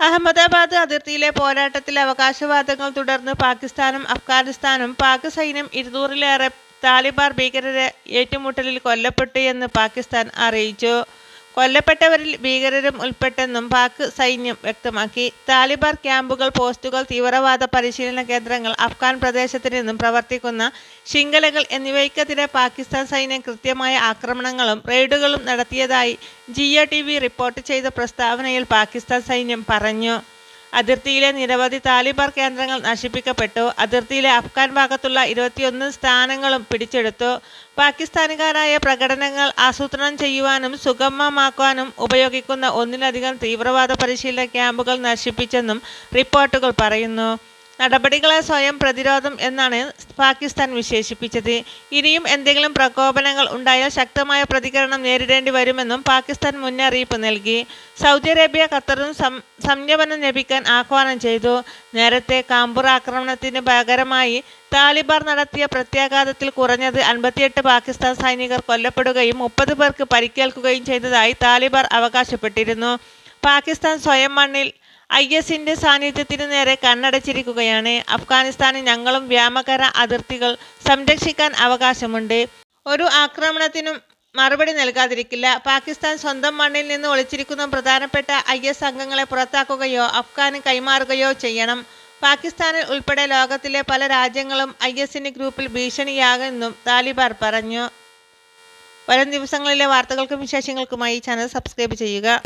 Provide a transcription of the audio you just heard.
അഹമ്മദാബാദ് അതിർത്തിയിലെ പോരാട്ടത്തിൽ അവകാശവാദങ്ങൾ തുടർന്ന് പാകിസ്ഥാനും അഫ്ഗാനിസ്ഥാനും പാക് സൈന്യം ഇരുന്നൂറിലേറെ താലിബാൻ ഭീകരരെ ഏറ്റുമുട്ടലിൽ കൊല്ലപ്പെട്ടു എന്ന് പാകിസ്ഥാൻ അറിയിച്ചു. കൊല്ലപ്പെട്ടവരിൽ ഭീകരരും ഉൾപ്പെട്ടെന്നും പാക് സൈന്യം വ്യക്തമാക്കി. താലിബാൻ ക്യാമ്പുകൾ പോസ്റ്റുകൾ തീവ്രവാദ പരിശീലന കേന്ദ്രങ്ങൾ അഫ്ഗാൻ പ്രദേശത്ത് നിന്നും പ്രവർത്തിക്കുന്ന ശൃംഖലകൾ എന്നിവയ്ക്കെതിരെ പാകിസ്ഥാൻ സൈന്യം കൃത്യമായ ആക്രമണങ്ങളും റെയ്ഡുകളും നടത്തിയതായി വി റിപ്പോർട്ട് ചെയ്ത പ്രസ്താവനയിൽ പാകിസ്ഥാൻ സൈന്യം പറഞ്ഞു. അതിർത്തിയിലെ നിരവധി താലിബാൻ കേന്ദ്രങ്ങൾ നശിപ്പിക്കപ്പെട്ടു. അതിർത്തിയിലെ അഫ്ഗാൻ ഭാഗത്തുള്ള ഇരുപത്തിയൊന്ന് സ്ഥാനങ്ങളും പിടിച്ചെടുത്തു. പാകിസ്ഥാനുകാരായ പ്രകടനങ്ങൾ ആസൂത്രണം ചെയ്യുവാനും സുഗമമാക്കാനും ഉപയോഗിക്കുന്ന ഒന്നിലധികം തീവ്രവാദ പരിശീലന ക്യാമ്പുകൾ നശിപ്പിച്ചെന്നും റിപ്പോർട്ടുകൾ പറയുന്നു. നടപടികളെ സ്വയം പ്രതിരോധം എന്നാണ് പാകിസ്ഥാൻ വിശേഷിപ്പിച്ചത്. ഇനിയും എന്തെങ്കിലും പ്രകോപനങ്ങൾ ഉണ്ടായാൽ ശക്തമായ പ്രതികരണം നേരിടേണ്ടി വരുമെന്നും പാകിസ്ഥാൻ മുന്നറിയിപ്പ് നൽകി. സൗദി അറേബ്യ ഖത്തറും സംയമനം ലഭിക്കാൻ ആഹ്വാനം ചെയ്തു. നേരത്തെ കാമ്പൂർ ആക്രമണത്തിന് പകരമായി താലിബാൻ നടത്തിയ പ്രത്യാഘാതത്തിൽ കുറഞ്ഞത് അൻപത്തിയെട്ട് പാകിസ്ഥാൻ സൈനികർ കൊല്ലപ്പെടുകയും മുപ്പത് പേർക്ക് പരിക്കേൽക്കുകയും ചെയ്തതായി താലിബാൻ അവകാശപ്പെട്ടിരുന്നു. പാകിസ്ഥാൻ സ്വയം മണ്ണിൽ ഐ എസിന്റെ സാന്നിധ്യത്തിനു നേരെ കണ്ണടച്ചിരിക്കുകയാണ്. അഫ്ഗാനിസ്ഥാന് ഞങ്ങളും വ്യാമകര അതിർത്തികൾ സംരക്ഷിക്കാൻ അവകാശമുണ്ട്. ഒരു ആക്രമണത്തിനും മറുപടി നൽകാതിരിക്കില്ല. പാകിസ്ഥാൻ സ്വന്തം മണ്ണിൽ നിന്ന് ഒളിച്ചിരിക്കുന്ന പ്രധാനപ്പെട്ട ഐ എസ് അംഗങ്ങളെ പുറത്താക്കുകയോ അഫ്ഗാന് കൈമാറുകയോ ചെയ്യണം. പാകിസ്ഥാനിൽ ഉൾപ്പെടെ ലോകത്തിലെ പല രാജ്യങ്ങളും ഐ എസിന്റെ ഗ്രൂപ്പിൽ ഭീഷണിയാകുമെന്നും താലിബാർ പറഞ്ഞു. വരും ദിവസങ്ങളിലെ വാർത്തകൾക്കും വിശേഷങ്ങൾക്കുമായി ചാനൽ സബ്സ്ക്രൈബ് ചെയ്യുക.